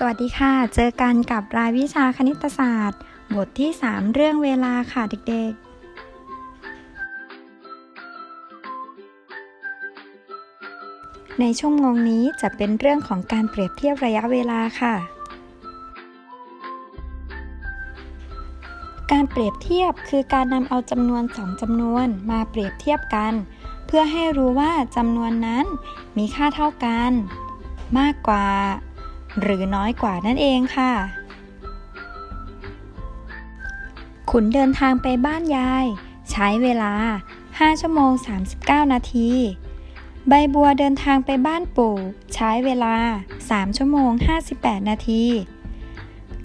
สวัสดีค่ะ เจอกันกับรายวิชาคณิตศาสตร์ บทที่ 3 เรื่องเวลาค่ะเด็กๆ ในชั่วโมงนี้จะเป็นเรื่องของการเปรียบเทียบระยะเวลาค่ะ การเปรียบเทียบคือการนำเอาจำนวนสองจำนวนมาเปรียบเทียบกัน เพื่อให้รู้ว่าจำนวนนั้นมีค่าเท่ากัน มากกว่า หรือน้อยกว่านั่นเองค่ะ ขุนเดินทางไปบ้านยาย ใช้เวลา 5 ชั่วโมง 39 นาที ใบบัวเดินทางไปบ้านปู่ ใช้เวลา 3 ชั่วโมง 58 นาที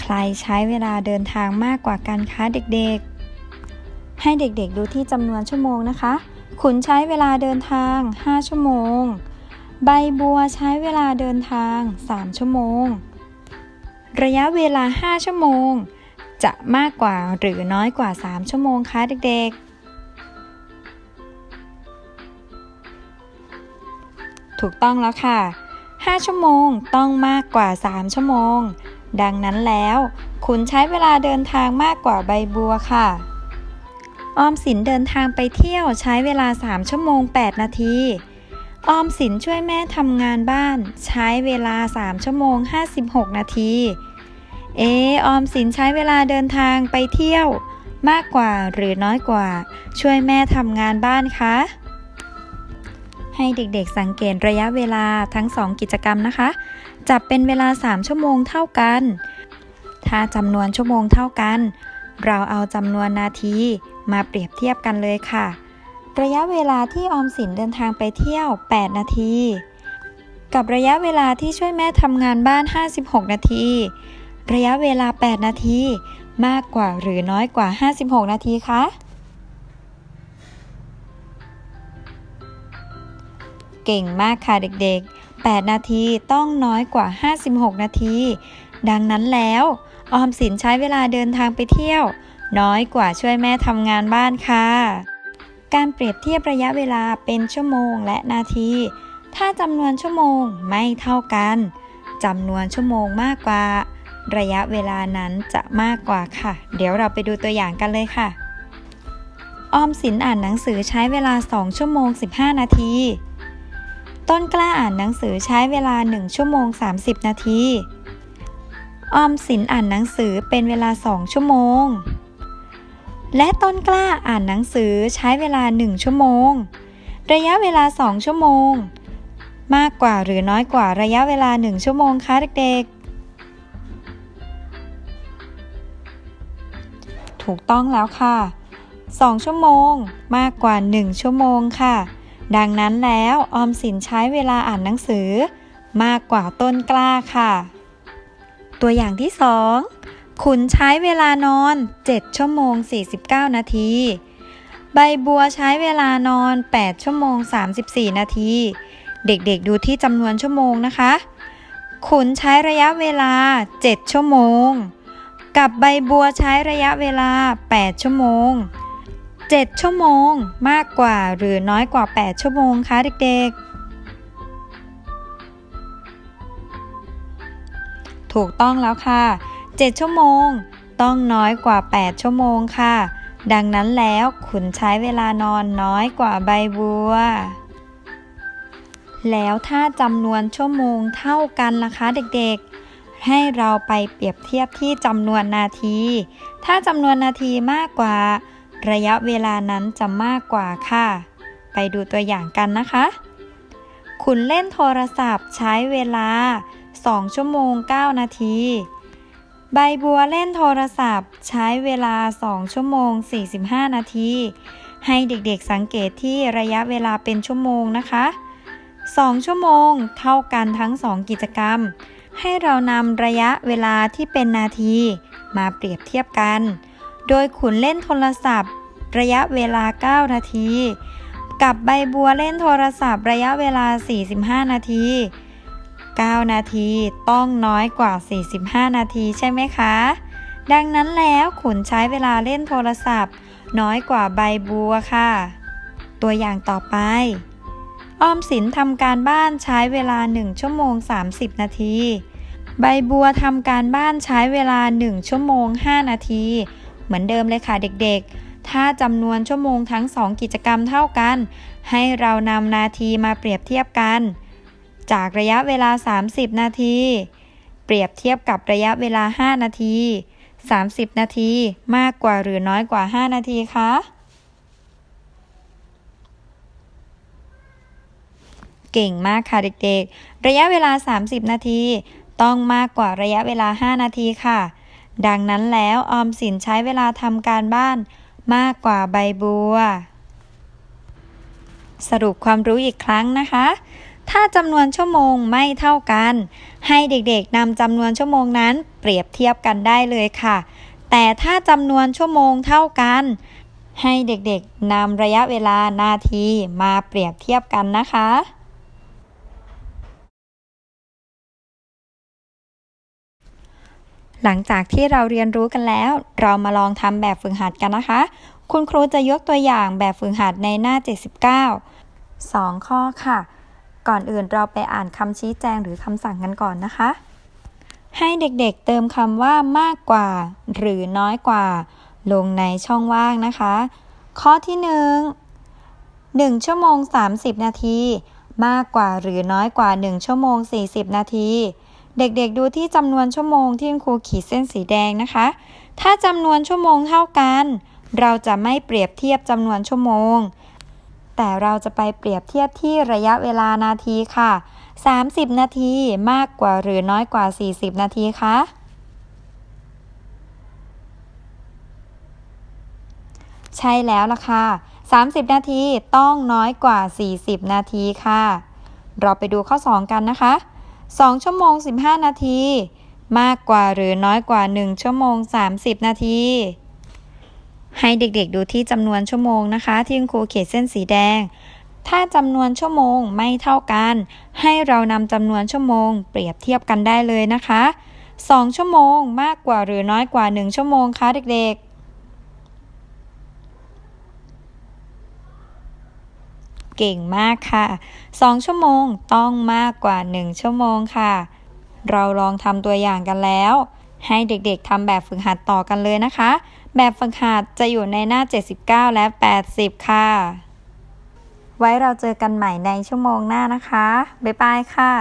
ใครใช้เวลาเดินทางมากกว่ากันคะเด็กๆ ให้เด็กๆดูที่จำนวนชั่วโมงนะคะ ขุนใช้เวลาเดินทาง 5 ชั่วโมง ใบบัวใช้เวลาเดินทาง 3 ชั่วโมง ระยะเวลา 5 ชั่วโมง จะมากกว่าหรือน้อยกว่า 3 ชั่วโมงคะเด็กๆ ถูกต้องแล้วค่ะ 5 ชั่วโมงต้องมากกว่า 3 ชั่วโมง ดังนั้นแล้ว คุณใช้เวลาเดินทางมากกว่าใบบัวค่ะ ออมสินเดินทางไปเที่ยวใช้เวลา 3 ชั่วโมง 8 นาที ออมสินช่วยแม่ทำงานบ้าน ใช้เวลา 3 ชั่วโมง 56 นาที เอออมสินใช้เวลาเดินทางไปเที่ยว มากกว่าหรือน้อยกว่า ช่วยแม่ทำงานบ้านคะ ให้เด็กๆสังเกตระยะเวลาทั้ง 2 กิจกรรมนะคะ จับเป็นเวลา 3 ชั่วโมงเท่ากัน ถ้าจำนวนชั่วโมงเท่ากัน เราเอาจำนวนนาทีมาเปรียบเทียบกันเลยค่ะ ระยะเวลาที่ออมสินเดินทางไปเที่ยว 8 นาที กับระยะเวลาที่ช่วยแม่ทำงานบ้าน 56 นาที ระยะเวลา 8 นาที มากกว่าหรือน้อยกว่า 56 นาทีคะเก่งมากค่ะเด็กๆ 8 นาทีต้องน้อยกว่า 56 นาที ดังนั้นแล้ว ออมสินใช้เวลาเดินทางไปเที่ยว น้อยกว่าช่วยแม่ทำงานบ้านค่ะ การเปรียบเทียบระยะเวลาเป็นชั่วโมงและนาที ถ้าจำนวนชั่วโมงไม่เท่ากันจำนวนชั่วโมงมากกว่า ระยะเวลานั้นจะมากกว่าค่ะ เดี๋ยวเราไปดูตัวอย่างกันเลยค่ะ ออมสินอ่านหนังสือใช้เวลา 2 ชั่วโมง 15 นาที ต้นกล้าอ่านหนังสือใช้เวลา 1 ชั่วโมง 30 นาที ออมสินอ่านหนังสือเป็นเวลา 2 ชั่วโมง และต้นกล้าอ่านหนังสือใช้เวลา 1 ชั่วโมง ระยะเวลา 2 ชั่วโมง มากกว่าหรือน้อยกว่าระยะเวลา 1 ชั่วโมงคะเด็กๆ ถูกต้องแล้วค่ะ 2 ชั่วโมง มากกว่า 1 ชั่วโมงค่ะ ดังนั้นแล้วออมสินใช้เวลาอ่านหนังสือ มากกว่าต้นกล้าค่ะ ตัวอย่างที่ 2 ขุนใช้เวลานอน 7 ชั่วโมง 49 นาที ใบบัวใช้เวลานอน 8 ชั่วโมง 34 นาที เด็กๆดูที่จำนวนชั่วโมงนะคะ ขุนใช้ระยะเวลา 7 ชั่วโมง กับใบบัวใช้ระยะเวลา 8 ชั่วโมง 7 ชั่วโมงมากกว่าหรือน้อยกว่า 8 ชั่วโมงคะเด็กๆถูกต้องแล้วค่ะ 7 ชั่วโมง ต้องน้อยกว่า 8 ชั่วโมงค่ะ ดังนั้นแล้วขุนใช้เวลานอนน้อยกว่าใบบัว แล้วถ้าจำนวนชั่วโมงเท่ากันล่ะคะเด็กๆ ให้เราไปเปรียบเทียบที่จำนวนนาที ถ้าจำนวนนาทีมากกว่า ระยะเวลานั้นจะมากกว่าค่ะ ไปดูตัวอย่างกันนะคะ คุณเล่นโทรศัพท์ใช้เวลา 2 ชั่วโมง 9 นาที ใบบัวเล่นโทรศัพท์ ใช้เวลา 2 ชั่วโมง 45 นาที ให้เด็กๆสังเกตที่ระยะเวลาเป็นชั่วโมงนะคะ 2 ชั่วโมงเท่ากันทั้ง 2 กิจกรรม ให้เรานำระยะเวลาที่เป็นนาที มาเปรียบเทียบกัน โดยขุนเล่นโทรศัพท์ ระยะเวลา 9 นาที กับใบบัวเล่นโทรศัพท์ ระยะเวลา 45 นาที 9 นาทีต้องน้อยกว่า 45 นาทีใช่ไหมคะ ดังนั้นแล้วขุนใช้เวลาเล่นโทรศัพท์ น้อยกว่าใบบัวค่ะ ตัวอย่างต่อไป ออมสินทำการบ้านใช้เวลา 1 ชั่วโมง 30 นาที ใบบัวทำการบ้านใช้เวลา 1 ชั่วโมง 5 นาที เหมือนเดิมเลยค่ะเด็กๆ ถ้าจำนวนชั่วโมงทั้ง 2 กิจกรรมเท่ากัน ให้เรานำนาทีมาเปรียบเทียบกัน จากระยะเวลา 30 นาที เปรียบเทียบกับระยะเวลา 5 นาที 30 นาทีมากกว่าหรือน้อยกว่า 5 นาทีคะเก่งมากค่ะเด็กๆ ระยะเวลา 30 นาที ต้องมากกว่าระยะเวลา 5 นาทีค่ะ ดังนั้นแล้วออมสินใช้เวลาทำการบ้านมากกว่าใบบัว สรุปความรู้อีกครั้งนะคะ ถ้าจำนวนชั่วโมงไม่เท่ากัน ให้เด็กๆนำจำนวนชั่วโมงนั้นเปรียบเทียบกันได้เลยค่ะ แต่ถ้าจำนวนชั่วโมงเท่ากัน ให้เด็กๆนำระยะเวลานาทีมาเปรียบเทียบกันนะคะหลังจากที่เราเรียนรู้กันแล้ว เรามาลองทำแบบฝึกหัดกันนะคะ คุณครูจะยกตัวอย่างแบบฝึกหัดในหน้า 79 2 ข้อค่ะ ก่อนอื่นเราไปอ่านคำชี้แจงหรือคำสั่งกันก่อนนะคะ ให้เด็กๆเติมคำว่ามากกว่า หรือน้อยกว่า ลงในช่องว่างนะคะ ข้อที่ 1 1 ชั่วโมง 30 นาที มากกว่าหรือน้อยกว่า 1 ชั่วโมง 40 นาที เด็กๆดูที่จำนวนชั่วโมงที่คุณครูขีดเส้นสีแดงนะคะ ถ้าจำนวนชั่วโมงเท่ากัน เราจะไม่เปรียบเทียบจำนวนชั่วโมง แต่เราจะไปเปรียบเทียบที่ระยะเวลานาทีค่ะ 30 นาทีมากกว่าหรือน้อยกว่า 40 นาทีคะใช่แล้วล่ะค่ะ 30 นาทีต้องน้อยกว่า 40 นาทีค่ะ เราไปดูข้อ 2 กันนะคะ 2 ชั่วโมง 15 นาที มากกว่าหรือน้อยกว่า 1 ชั่วโมง 30 นาที ให้เด็กๆดูที่จำนวนชั่วโมงนะคะ ที่คุณครูเขียนเส้นสีแดง ถ้าจำนวนชั่วโมงไม่เท่ากัน ให้เรานำจำนวนชั่วโมง เปรียบเทียบกันได้เลยนะคะ 2 ชั่วโมงมากกว่าหรือน้อยกว่า 1 ชั่วโมงคะเด็กๆเก่งมากค่ะ 2 ชั่วโมงต้องมากกว่า 1 ชั่วโมงค่ะ เราลองทำตัวอย่างกันแล้ว ให้เด็กๆทำแบบฝึกหัดต่อกันเลยนะคะ แบบฝึกหัดจะอยู่ในหน้า 79 และ 80 ค่ะ ไว้เราเจอกันใหม่ในชั่วโมงหน้านะคะ บ๊ายบายค่ะ